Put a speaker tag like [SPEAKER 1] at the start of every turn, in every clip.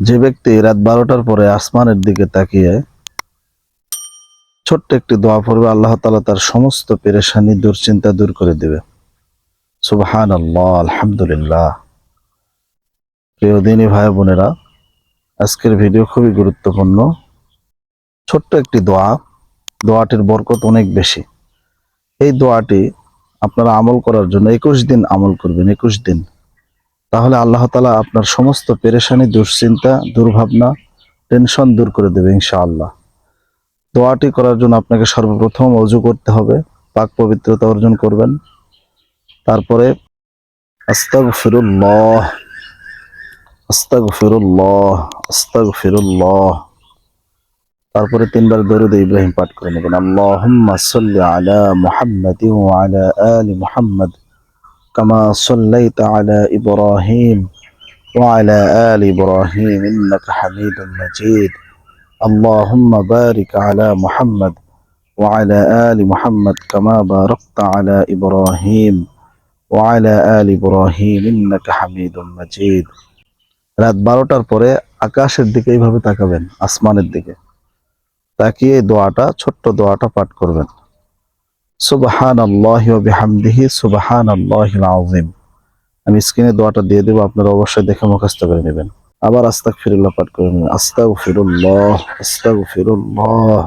[SPEAKER 1] যে ব্যক্তি রাত বারোটার পরে আসমানের দিকে তাকিয়ে ছোট্ট একটি দোয়া পড়বে, আল্লাহ তালা তার সমস্ত পেরেশানি, দুশ্চিন্তা দূর করে দেবে। সুবহান আল্লাহ আলহামদুলিল্লাহ। প্রিয় দিনী ভাই বোনেরা, আজকের ভিডিও খুবই গুরুত্বপূর্ণ। ছোট্ট একটি দোয়া, দোয়াটির বরকত অনেক বেশি। এই দোয়াটি আপনারা আমল করার জন্য একুশ দিন আমল করবেন, একুশ দিন। তাহলে আল্লাহ তালা আপনার সমস্ত পেরেশানি, দুশ্চিন্তা, দুর্ভাবনা, টেনশন দূর করে দেবে ইনশাআল্লাহ। দোয়াটি করার জন্য আপনাকে সর্বপ্রথম অজু করতে হবে, পাক পবিত্রতা অর্জন করবেন। তারপরে আস্তাগ ফিরুল্লাহ আস্তাগ ফিরুল্লাহ আস্তাগ ফিরুল্লাহ তারপরে তিনবার দরুদ ইব্রাহিম পাঠ করে নেবেন। সাল্লি আলা মুহাম্মাদিন ওয়া আলা আলি মুহাম্মাদ। কামা সাল্লাইতা আলা ইব্রাহিম ওয়া আলা আলি ইব্রাহিম ইন্নাকা হামিদুম মাজিদ اللهم بارك على محمد وعلى آل محمد كما باركت على إبراهيم وعلى آل إبراهيم إنك حميد مجيد রাত বারোটার পরে আকাশের দিকে এইভাবে তাকাবেন আসমানের দিকে তাকিয়ে এই দোয়াটা ছোট্ট দোয়াটা পাঠ করবেন আমি স্ক্রিনে দোয়াটা দিয়ে দেবো, আপনারা অবশ্যই দেখে মুখস্থ করে নেবেন। আবার আস্তাক ফিরুল্লাহ পাঠ করে নেবেন। আস্তাক ফিরুল্লাহ আস্তাক ফিরুল্লাহ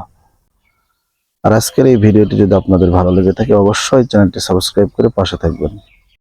[SPEAKER 1] আর আজকের এই ভিডিওটি যদি আপনাদের ভালো লেগে থাকে, অবশ্যই চ্যানেলটি সাবস্ক্রাইব করে পাশে থাকবেন।